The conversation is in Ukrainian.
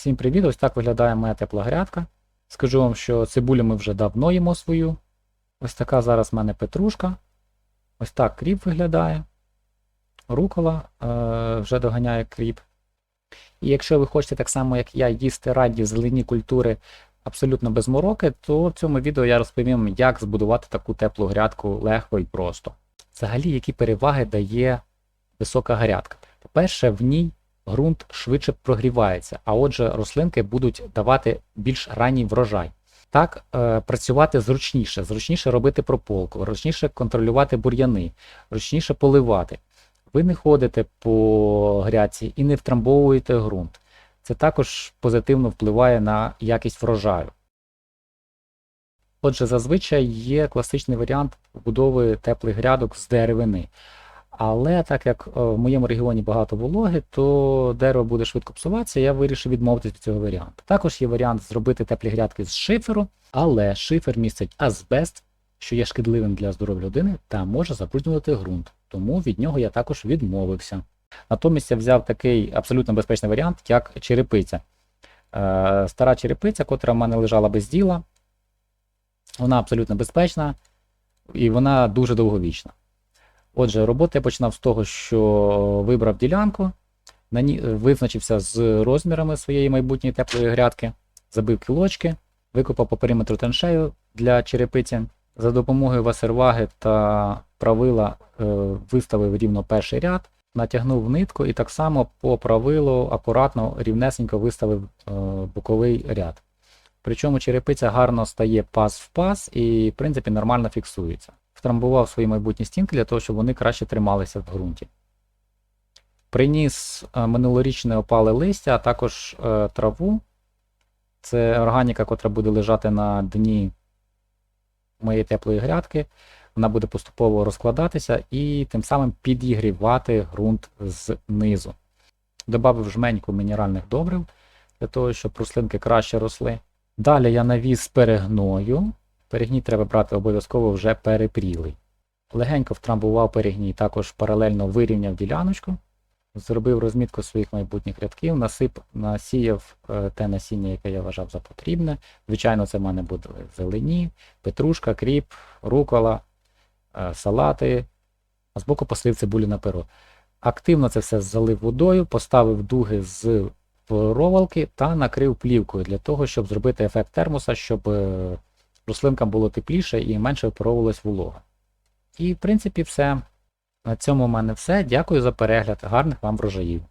Всім привіт! Ось так виглядає моя тепла грядка. Скажу вам, що цибулю ми вже давно їмо свою. Ось така зараз в мене петрушка. Ось так кріп виглядає. Рукола е, вже доганяє кріп. І якщо ви хочете так само, як я, їсти раді зелені культури абсолютно без мороки, то в цьому відео я розповім, як збудувати таку теплу грядку легко і просто. Взагалі, які переваги дає висока грядка. По-перше, в ній ґрунт швидше прогрівається, а отже, рослинки будуть давати більш ранній врожай. Так, е, працювати зручніше, зручніше робити прополку, зручніше контролювати бур'яни, зручніше поливати. Ви не ходите по грядці і не втрамбовуєте ґрунт. Це також позитивно впливає на якість врожаю. Отже, зазвичай є класичний варіант побудови теплих грядок з деревини. Але так як е, в моєму регіоні багато вологи, то дерево буде швидко псуватися, я вирішив відмовитися від цього варіанту. Також є варіант зробити теплі грядки з шиферу, але шифер містить азбест, що є шкідливим для здоров'я людини та може забруднювати ґрунт. Тому від нього я також відмовився. Натомість я взяв такий абсолютно безпечний варіант, як черепиця. Е, стара черепиця, котра в мене лежала без діла. Вона абсолютно безпечна і вона дуже довговічна. Отже, роботу я починав з того, що вибрав ділянку, на ній визначився з розмірами своєї майбутньої теплої грядки, забив кілочки, викопав по периметру траншею для черепиці. За допомогою васерваги та правила е, виставив рівно перший ряд, натягнув нитку і так само по правилу акуратно, рівнесенько виставив е, боковий ряд. Причому черепиця гарно стає пас в пас і, в принципі, нормально фіксується. Втрамбував свої майбутні стінки для того, щоб вони краще трималися в ґрунті. Приніс е, минулорічне опале листя, а також е, траву. Це органіка, котра буде лежати на дні моєї теплої грядки. Вона буде поступово розкладатися і тим самим підігрівати ґрунт знизу. Добавив жменьку мінеральних добрив для того, щоб рослинки краще росли. Далі я навіз перегною. Перегній треба брати обов'язково вже перепрілий. Легенько втрамбував перегній, також паралельно вирівняв діляночку, зробив розмітку своїх майбутніх рядків, насип, насіяв е, те насіння, яке я вважав за потрібне. Звичайно, це в мене буде зелені, петрушка, кріп, рукола, е, салати, а збоку посадив цибулю на перо. Активно це все залив водою, поставив дуги з проволоки та накрив плівкою для того, щоб зробити ефект термоса, щоб е, рослинкам було тепліше і менше випаровувалась волога. І, в принципі, все. На цьому в мене все. Дякую за перегляд. Гарних вам врожаїв.